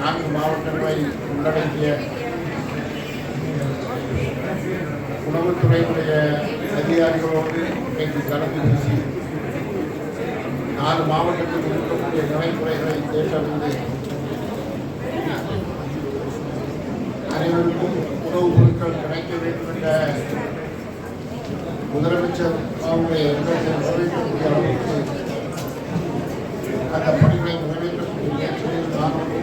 நான்கு மாவட்டங்களை உள்ளடக்கிய உணவுத்துறையினுடைய அதிகாரிகளோடு இன்றைக்கு கலந்து பேசி நாலு மாவட்டத்தில் இருக்கக்கூடிய நடைமுறைகளை கேட்டறிந்து அனைவருக்கும் உணவுப் பொருட்கள் கிடைக்க வேண்டும் என்ற முதலமைச்சர் அவருடைய எண்ணத்தை அளவுக்கு அந்த பணிகளை நிறைவேற்றக்கூடிய முயற்சியில் நானும்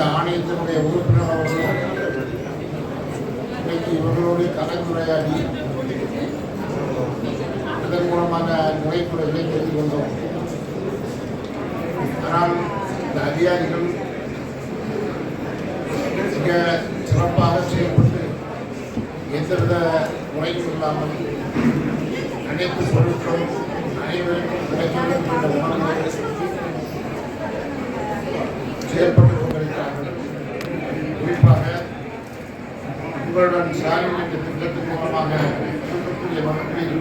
இந்த ஆணையத்தினுடைய உறுப்பினர் அவர்கள் இன்னைக்கு இவர்களோடு கலந்துரையாடி அதன் மூலமாக நுழைப்புறைகளை தெரிந்து கொண்டோம். ஆனால் இந்த அதிகாரிகள் மிக சிறப்பாக செயல்பட்டு எந்தவித முறையும் இல்லாமல் அனைத்து பொருட்களும் அனைவருக்கும் கிடைக்க வேண்டும் என்ற உணர்வை செயல்பட்டு உங்களுடன் சாலை என்ற திட்டத்தின் மூலமாக இருக்கக்கூடிய வகுப்பில்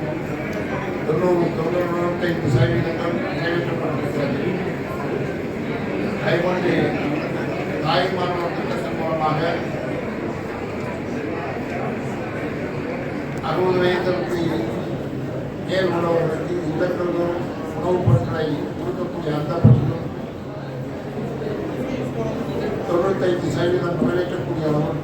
தொண்ணூறு தொண்ணூற்றி சதவீதங்கள் நிறைவேற்றப்பட்டிருக்கிறது அதேபோன்று தாய்மானவர் திட்டத்தின் மூலமாக அறுபது வயதிற்கு மேல் உள்ளவர்களுக்கு இல்லங்களும் உணவுப் பொருட்களை கொடுக்கக்கூடிய அந்த பணியும் தொண்ணூத்தைந்து சதவீதம் நிறைவேற்றக்கூடிய அளவுக்கு